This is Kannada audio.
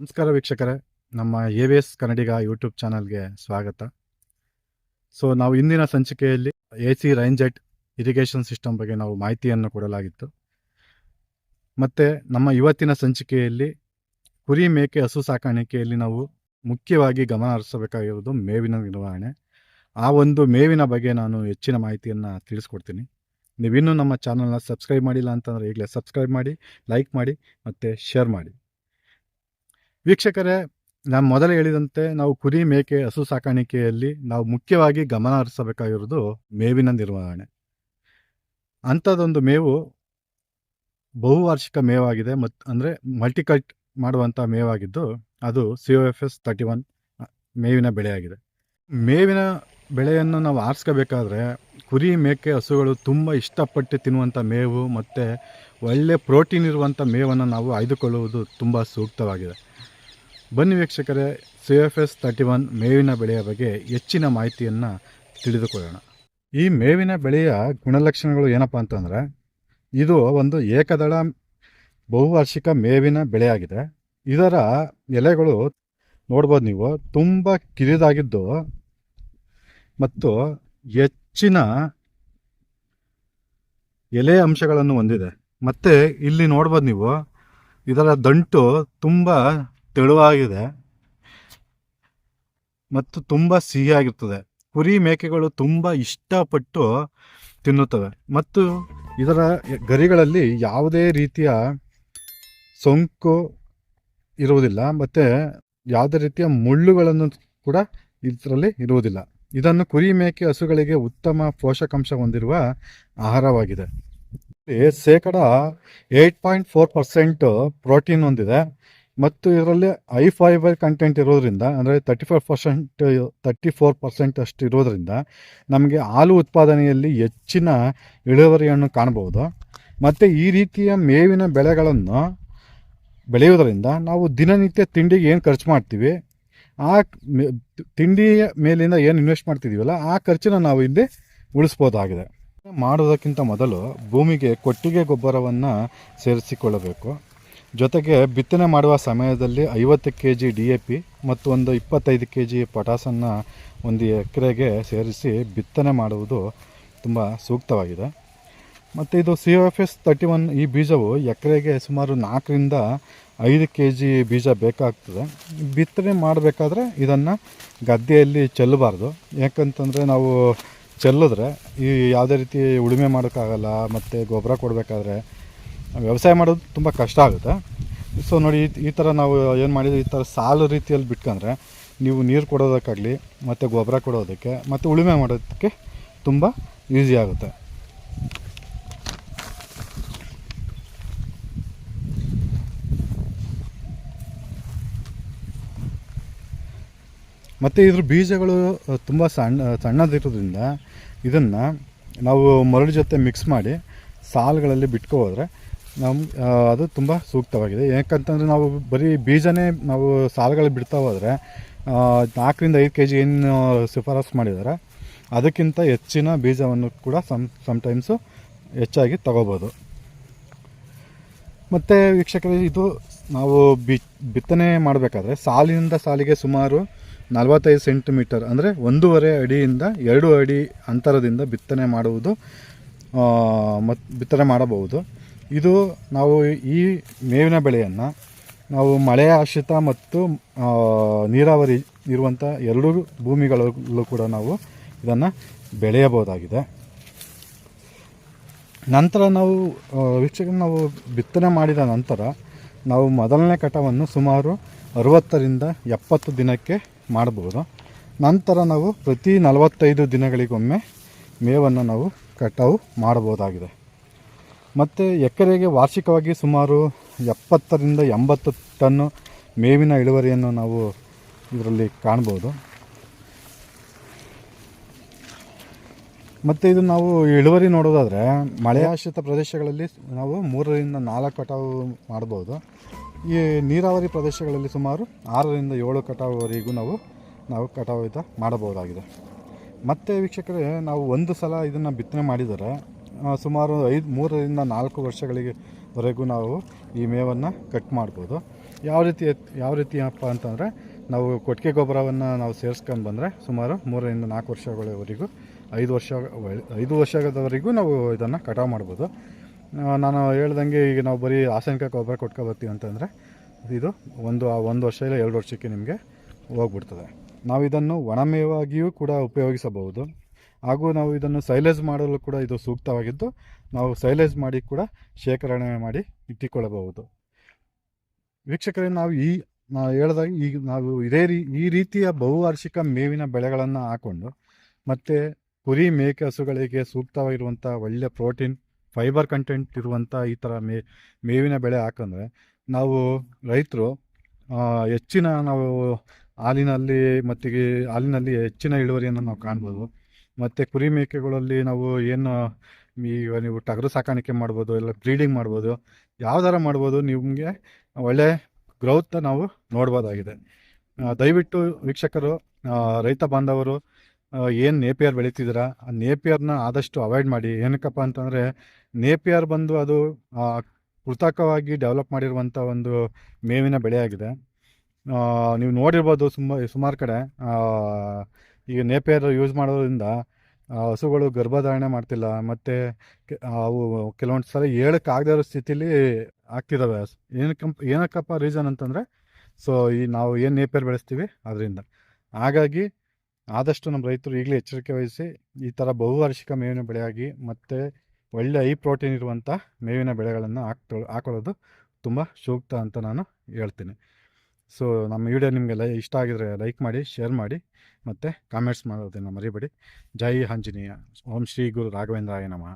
ನಮಸ್ಕಾರ ವೀಕ್ಷಕರೇ. ನಮ್ಮ A V S Kannadiga YouTube ಚಾನಲ್ಗೆ ಸ್ವಾಗತ. ಸೊ ನಾವು ಇಂದಿನ ಸಂಚಿಕೆಯಲ್ಲಿ A C rainjet irrigation system ಬಗ್ಗೆ ನಾವು ಮಾಹಿತಿಯನ್ನು ಕೊಡಲಾಗಿತ್ತು. ಮತ್ತು ನಮ್ಮ ಇವತ್ತಿನ ಸಂಚಿಕೆಯಲ್ಲಿ ಕುರಿ ಮೇಕೆ ಹಸು ಸಾಕಾಣಿಕೆಯಲ್ಲಿ ನಾವು ಮುಖ್ಯವಾಗಿ ಗಮನ ಹರಿಸಬೇಕಾಗಿರುವುದು ಮೇವಿನ ನಿರ್ವಹಣೆ. ಆ ಒಂದು ಮೇವಿನ ಬಗ್ಗೆ ನಾನು ಹೆಚ್ಚಿನ ಮಾಹಿತಿಯನ್ನು ತಿಳಿಸ್ಕೊಡ್ತೀನಿ. ನೀವಿನ್ನೂ ನಮ್ಮ ಚಾನಲ್ನ ಸಬ್ಸ್ಕ್ರೈಬ್ ಮಾಡಿಲ್ಲ ಅಂತಂದರೆ ಈಗಲೇ ಸಬ್ಸ್ಕ್ರೈಬ್ ಮಾಡಿ, ಲೈಕ್ ಮಾಡಿ ಮತ್ತು ಶೇರ್ ಮಾಡಿ. ವೀಕ್ಷಕರೇ, ನಾನು ಮೊದಲೇ ಹೇಳಿದಂತೆ ನಾವು ಕುರಿ ಮೇಕೆ, ಹಸು ಸಾಕಾಣಿಕೆಯಲ್ಲಿ ನಾವು ಮುಖ್ಯವಾಗಿ ಗಮನ ಹರಿಸಬೇಕಾಗಿರೋದು ಮೇವಿನ ನಿರ್ವಹಣೆ. ಅಂಥದ್ದೊಂದು ಮೇವು ಬಹುವಾರ್ಷಿಕ ಮೇವಾಗಿದೆ ಮತ್ತು ಅಂದರೆ ಮಲ್ಟಿಕಲ್ಟ್ ಮಾಡುವಂಥ ಮೇವಾಗಿದ್ದು ಅದು C O F S thirty one ಮೇವಿನ ಬೆಳೆಯಾಗಿದೆ. ಮೇವಿನ ಬೆಳೆಯನ್ನು ನಾವು ಆರಿಸ್ಕೋಬೇಕಾದ್ರೆ ಕುರಿ ಮೇಕೆ ಹಸುಗಳು ತುಂಬ ಇಷ್ಟಪಟ್ಟು ತಿನ್ನುವಂಥ ಮೇವು ಮತ್ತು ಒಳ್ಳೆ ಪ್ರೋಟೀನ್ ಇರುವಂಥ ಮೇವನ್ನು ನಾವು ಆಯ್ದುಕೊಳ್ಳುವುದು ತುಂಬ ಸೂಕ್ತವಾಗಿದೆ. ಬನ್ನಿ ವೀಕ್ಷಕರೇ C F S thirty one ಮೇವಿನ ಬೆಳೆಯ ಬಗ್ಗೆ ಹೆಚ್ಚಿನ ಮಾಹಿತಿಯನ್ನು ತಿಳಿದುಕೊಳ್ಳೋಣ. ಈ ಮೇವಿನ ಬೆಳೆಯ ಗುಣಲಕ್ಷಣಗಳು ಏನಪ್ಪ ಅಂತಂದರೆ, ಇದು ಒಂದು ಏಕದಳ ಬಹುವಾರ್ಷಿಕ ಮೇವಿನ ಬೆಳೆಯಾಗಿದೆ. ಇದರ ಎಲೆಗಳು ನೋಡ್ಬೋದು ನೀವು, ತುಂಬ ಕಿರಿದಾಗಿದ್ದು ಮತ್ತು ಹೆಚ್ಚಿನ ಎಲೆ ಅಂಶಗಳನ್ನು ಹೊಂದಿದೆ. ಮತ್ತು ಇಲ್ಲಿ ನೋಡ್ಬೋದು ನೀವು, ಇದರ ದಂಟು ತುಂಬ ತೆಳುವಾಗಿದೆ ಮತ್ತು ತುಂಬ ಸಿಹಿಯಾಗಿರ್ತದೆ. ಕುರಿ ಮೇಕೆಗಳು ತುಂಬ ಇಷ್ಟಪಟ್ಟು ತಿನ್ನುತ್ತವೆ. ಮತ್ತು ಇದರ ಗರಿಗಳಲ್ಲಿ ಯಾವುದೇ ರೀತಿಯ ಸೋಂಕು ಇರುವುದಿಲ್ಲ. ಮತ್ತು ಯಾವುದೇ ರೀತಿಯ ಮುಳ್ಳುಗಳನ್ನು ಕೂಡ ಇದರಲ್ಲಿ ಇರುವುದಿಲ್ಲ. ಇದನ್ನು ಕುರಿ ಮೇಕೆ ಹಸುಗಳಿಗೆ ಉತ್ತಮ ಪೋಷಕಾಂಶ ಹೊಂದಿರುವ ಆಹಾರವಾಗಿದೆ. ಶೇಕಡ eight point four percent protein ಹೊಂದಿದೆ. ಮತ್ತು ಇದರಲ್ಲಿ ಹೈ ಫೈಬರ್ ಕಂಟೆಂಟ್ ಇರೋದ್ರಿಂದ, ಅಂದರೆ thirty five percent, thirty four percent ಅಷ್ಟು ಇರೋದ್ರಿಂದ ನಮಗೆ ಹಾಲು ಉತ್ಪಾದನೆಯಲ್ಲಿ ಹೆಚ್ಚಿನ ಇಳುವರಿಯನ್ನು ಕಾಣಬಹುದು. ಮತ್ತು ಈ ರೀತಿಯ ಮೇವಿನ ಬೆಳೆಗಳನ್ನು ಬೆಳೆಯೋದರಿಂದ ನಾವು ದಿನನಿತ್ಯ ತಿಂಡಿಗೆ ಏನು ಖರ್ಚು ಮಾಡ್ತೀವಿ, ಆ ತಿಂಡಿಯ ಮೇಲಿಂದ ಏನು ಇನ್ವೆಸ್ಟ್ ಮಾಡ್ತಿದ್ದೀವಲ್ಲ ಆ ಖರ್ಚನ್ನ ನಾವು ಇಲ್ಲಿ ಉಳಿಸ್ಬೋದಾಗಿದೆ. ಮಾಡೋದಕ್ಕಿಂತ ಮೊದಲು ಭೂಮಿಗೆ ಕೊಟ್ಟಿಗೆ ಗೊಬ್ಬರವನ್ನು ಸೇರಿಸಿಕೊಳ್ಳಬೇಕು. ಜೊತೆಗೆ ಬಿತ್ತನೆ ಮಾಡುವ ಸಮಯದಲ್ಲಿ ಐವತ್ತು K G D A P ಮತ್ತು ಒಂದು ಇಪ್ಪತ್ತೈದು ಕೆ ಜಿ ಪೊಟಾಸನ್ನು ಒಂದು ಎಕರೆಗೆ ಸೇರಿಸಿ ಬಿತ್ತನೆ ಮಾಡುವುದು ತುಂಬ ಸೂಕ್ತವಾಗಿದೆ. ಮತ್ತು ಇದು C F S thirty one ಈ ಬೀಜವು ಎಕರೆಗೆ ಸುಮಾರು ನಾಲ್ಕರಿಂದ ಐದು ಕೆ ಜಿ ಬೀಜ ಬೇಕಾಗ್ತದೆ. ಬಿತ್ತನೆ ಮಾಡಬೇಕಾದ್ರೆ ಇದನ್ನು ಗದ್ದೆಯಲ್ಲಿ ಚೆಲ್ಲಬಾರ್ದು. ಯಾಕಂತಂದರೆ ನಾವು ಚೆಲ್ಲಿದ್ರೆ ಈ ಯಾವುದೇ ರೀತಿ ಉಳುಮೆ ಮಾಡೋಕ್ಕಾಗಲ್ಲ, ಮತ್ತು ಗೊಬ್ಬರ ಕೊಡಬೇಕಾದ್ರೆ ವ್ಯವಸಾಯ ಮಾಡೋದು ತುಂಬ ಕಷ್ಟ ಆಗುತ್ತೆ. ಸೊ ನೋಡಿ, ಈ- ಈ ಥರ ನಾವು ಏನು ಮಾಡಿದ್ವಿ? ಈ ಥರ ಸಾಲು ರೀತಿಯಲ್ಲಿ ಬಿಟ್ಕೊಂಡ್ರೆ ನೀವು ನೀರು ಕೊಡೋದಕ್ಕಾಗಲಿ, ಮತ್ತು ಗೊಬ್ಬರ ಕೊಡೋದಕ್ಕೆ, ಮತ್ತು ಉಳುಮೆ ಮಾಡೋದಕ್ಕೆ ತುಂಬ ಈಸಿ ಆಗುತ್ತೆ. ಮತ್ತು ಇದ್ರ ಬೀಜಗಳು ತುಂಬ ಸಣ್ಣ ಸಣ್ಣದಿರೋದ್ರಿಂದ ಇದನ್ನು ನಾವು ಮರಳು ಜೊತೆ ಮಿಕ್ಸ್ ಮಾಡಿ ಸಾಲುಗಳಲ್ಲಿ ಬಿಟ್ಕೋ ಹೋದರೆ ನಮ್ಮ ಅದು ತುಂಬ ಸೂಕ್ತವಾಗಿದೆ. ಯಾಕಂತಂದರೆ ನಾವು ಬರೀ ಬೀಜನೇ ನಾವು ಸಾಲುಗಳು ಬಿಡ್ತಾ ಹೋದರೆ ನಾಲ್ಕರಿಂದ ಐದು ಕೆ ಜಿ ಏನು ಶಿಫಾರಸು ಮಾಡಿದ್ದಾರೆ ಅದಕ್ಕಿಂತ ಹೆಚ್ಚಿನ ಬೀಜವನ್ನು ಕೂಡ ಸಮ್ ಸಮಟೈಮ್ಸು ಹೆಚ್ಚಾಗಿ ತಗೋಬೋದು. ಮತ್ತು ವೀಕ್ಷಕರೇ, ಇದು ನಾವು ಬಿತ್ತನೆ ಮಾಡಬೇಕಾದ್ರೆ ಸಾಲಿನಿಂದ ಸಾಲಿಗೆ ಸುಮಾರು ನಲವತ್ತೈದು ಸೆಂಟಿಮೀಟರ್ ಅಂದರೆ ಒಂದೂವರೆ ಅಡಿಯಿಂದ ಎರಡು ಅಡಿ ಅಂತರದಿಂದ ಬಿತ್ತನೆ ಮಾಡುವುದು ಮತ್ತು ಬಿತ್ತನೆ ಮಾಡಬಹುದು. ಇದು ನಾವು ಈ ಮೇವಿನ ಬೆಳೆಯನ್ನು ನಾವು ಮಳೆ ಆಶ್ರಿತ ಮತ್ತು ನೀರಾವರಿ ಇರುವಂಥ ಎರಡೂ ಭೂಮಿಗಳಲ್ಲೂ ಕೂಡ ನಾವು ಇದನ್ನು ಬೆಳೆಯಬಹುದಾಗಿದೆ. ನಂತರ ನಾವು ವೀಕ್ಷಕ ನಾವು ಬಿತ್ತನೆ ಮಾಡಿದ ನಂತರ ನಾವು ಮೊದಲನೇ ಕಟವನ್ನು ಸುಮಾರು ಅರುವತ್ತರಿಂದ ಎಪ್ಪತ್ತು ದಿನಕ್ಕೆ ಮಾಡಬಹುದು. ನಂತರ ನಾವು ಪ್ರತಿ ನಲವತ್ತೈದು ದಿನಗಳಿಗೊಮ್ಮೆ ಮೇವನ್ನು ನಾವು ಕಟಾವು ಮಾಡಬಹುದಾಗಿದೆ. ಮತ್ತು ಎಕರೆಗೆ ವಾರ್ಷಿಕವಾಗಿ ಸುಮಾರು ಎಪ್ಪತ್ತರಿಂದ ಎಂಬತ್ತು ಟನ್ನು ಮೇವಿನ ಇಳುವರಿಯನ್ನು ನಾವು ಇದರಲ್ಲಿ ಕಾಣ್ಬೋದು ಮತ್ತು ಇದು ನಾವು ಇಳುವರಿ ನೋಡೋದಾದರೆ ಮಳೆಯಾಶ್ರಿತ ಪ್ರದೇಶಗಳಲ್ಲಿ ನಾವು ಮೂರರಿಂದ ನಾಲ್ಕು ಕಟಾವು ಮಾಡ್ಬೋದು ಈ ನೀರಾವರಿ ಪ್ರದೇಶಗಳಲ್ಲಿ ಸುಮಾರು ಆರರಿಂದ ಏಳು ಕಟಾವುವರೆಗೂ ನಾವು ನಾವು ಕಟಾವಿತ ಮಾಡಬಹುದಾಗಿದೆ. ಮತ್ತು ವೀಕ್ಷಕರೇ, ನಾವು ಒಂದು ಸಲ ಇದನ್ನು ಬಿತ್ತನೆ ಮಾಡಿದರೆ ಸುಮಾರು ಐದು, ಮೂರರಿಂದ ನಾಲ್ಕು ವರ್ಷಗಳಿಗೆ ವರೆಗೂ ನಾವು ಈ ಮೇವನ್ನು ಕಟ್ ಮಾಡ್ಬೋದು. ಯಾವ ರೀತಿ ಯಾವ ರೀತಿಯಪ್ಪ ಅಂತಂದರೆ, ನಾವು ಕೊಟ್ಟಿಗೆ ಗೊಬ್ಬರವನ್ನು ನಾವು ಸೇರಿಸ್ಕೊಂಡು ಬಂದರೆ ಸುಮಾರು ಮೂರರಿಂದ ನಾಲ್ಕು ವರ್ಷಗಳವರೆಗೂ, ಐದು ವರ್ಷ, ಐದು ವರ್ಷದವರೆಗೂ ನಾವು ಇದನ್ನು ಕಟಾವು ಮಾಡ್ಬೋದು. ನಾನು ಹೇಳ್ದಂಗೆ ಈಗ ನಾವು ಬರೀ ರಾಸಾಯನಿಕ ಗೊಬ್ಬರ ಕೊಟ್ಕೊಬರ್ತೀವಿ ಅಂತಂದರೆ ಇದು ಒಂದು ಒಂದು ವರ್ಷ ಇಲ್ಲ ಎರಡು ವರ್ಷಕ್ಕೆ ನಿಮಗೆ ಹೋಗ್ಬಿಡ್ತದೆ. ನಾವು ಇದನ್ನು ಒಣಮೇವಾಗಿಯೂ ಕೂಡ ಉಪಯೋಗಿಸಬಹುದು. ಹಾಗೂ ನಾವು ಇದನ್ನು ಸೈಲೇಜ್ ಮಾಡಲು ಕೂಡ ಇದು ಸೂಕ್ತವಾಗಿದ್ದು, ನಾವು ಸೈಲೇಜ್ ಮಾಡಿ ಕೂಡ ಶೇಖರಣೆ ಮಾಡಿ ಇಟ್ಟುಕೊಳ್ಳಬಹುದು. ವೀಕ್ಷಕರೇ, ನಾವು ಈ ಹೇಳಿದಾಗ ಈಗ ನಾವು ಇದೇ ರೀ, ಈ ರೀತಿಯ ಬಹುವಾರ್ಷಿಕ ಮೇವಿನ ಬೆಳೆಗಳನ್ನು ಹಾಕ್ಕೊಂಡು ಮತ್ತು ಕುರಿ ಮೇಕೆ ಹಸುಗಳಿಗೆ ಸೂಕ್ತವಾಗಿರುವಂಥ ಒಳ್ಳೆಯ ಪ್ರೋಟೀನ್ ಫೈಬರ್ ಕಂಟೆಂಟ್ ಇರುವಂಥ ಈ ಥರ ಮೇ, ಮೇವಿನ ಬೆಳೆ ಹಾಕಂದ್ರೆ ನಾವು ರೈತರು ಹೆಚ್ಚಿನ ನಾವು ಹಾಲಿನಲ್ಲಿ ಮತ್ತು ಹಾಲಿನಲ್ಲಿ ಹೆಚ್ಚಿನ ಇಳುವರಿಯನ್ನು ನಾವು ಕಾಣ್ಬೋದು. ಮತ್ತು ಕುರಿ ಮೇಕೆಗಳಲ್ಲಿ ನಾವು ಏನು ಈಗ ನೀವು ಟಗರು ಸಾಕಾಣಿಕೆ ಮಾಡ್ಬೋದು, ಇಲ್ಲ ಬ್ರೀಡಿಂಗ್ ಮಾಡ್ಬೋದು, ಯಾವ್ದಾರ ಮಾಡ್ಬೋದು, ನಿಮಗೆ ಒಳ್ಳೆ ಗ್ರೌತ್ ನಾವು ನೋಡ್ಬೋದಾಗಿದೆ. ದಯವಿಟ್ಟು ವೀಕ್ಷಕರು ರೈತ ಬಾಂಧವರು ಏನು ನೇಪಿಯರ್ ಬೆಳೀತಿದ್ದೀರಾ? ಆ ನೇಪಿಯರ್ನ ಆದಷ್ಟು ಅವಾಯ್ಡ್ ಮಾಡಿ. ಏನಕ್ಕಪ್ಪ ಅಂತಂದರೆ ನೇಪಿಯರ್ ಬಂದು ಅದು ಕೃತಕವಾಗಿ ಡೆವಲಪ್ ಮಾಡಿರುವಂಥ ಒಂದು ಮೇವಿನ ಬೆಳೆಯಾಗಿದೆ. ನೀವು ನೋಡಿರ್ಬೋದು ಸುಮ್ಮ ಸುಮಾರು ಕಡೆ ಈಗ ನೇಪಿಯರ್ ಯೂಸ್ ಮಾಡೋದ್ರಿಂದ ಹಸುಗಳು ಗರ್ಭಧಾರಣೆ ಮಾಡ್ತಿಲ್ಲ, ಮತ್ತು ಅವು ಕೆಲವೊಂದು ಸಲ ಹೇಳೋಕ್ಕಾಗದೇ ಇರೋ ಸ್ಥಿತಿಲಿ ಆಗ್ತಿದ್ದಾವೆ ಏನಕ್ಕಂಪ್ ಏನಕ್ಕಪ್ಪ ರೀಸನ್ ಅಂತಂದರೆ ಸೊ ಈ ನಾವು ಏನು ನೇಪಿಯರ್ ಬೆಳೆಸ್ತೀವಿ ಅದರಿಂದ. ಹಾಗಾಗಿ, ಆದಷ್ಟು ನಮ್ಮ ರೈತರು ಈಗಲೇ ಎಚ್ಚರಿಕೆ ವಹಿಸಿ, ಈ ಥರ ಬಹುವಾರ್ಷಿಕ ಮೇವಿನ ಬೆಳೆಯಾಗಿ ಮತ್ತು ಒಳ್ಳೆ ಐ ಪ್ರೋಟೀನ್ ಇರುವಂಥ ಮೇವಿನ ಬೆಳೆಗಳನ್ನು ಹಾಕ್ತೊ, ಹಾಕೊಳ್ಳೋದು ತುಂಬ ಸೂಕ್ತ ಅಂತ ನಾನು ಹೇಳ್ತೀನಿ. ಸೊ ನಮ್ಮ ವಿಡಿಯೋ ನಿಮಗೆ ಲೈ, ಇಷ್ಟ ಆಗಿದರೆ ಲೈಕ್ ಮಾಡಿ ಶೇರ್ ಮಾಡಿ, ಮತ್ತು ಕಾಮೆಂಟ್ಸ್ ಮಾಡೋದನ್ನು ಮರಿಬೇಡಿ. ಜೈ ಆಂಜನೇಯ. ಓಂ ಶ್ರೀ ಗುರು ರಾಘವೇಂದ್ರಾಯ ನಮಃ.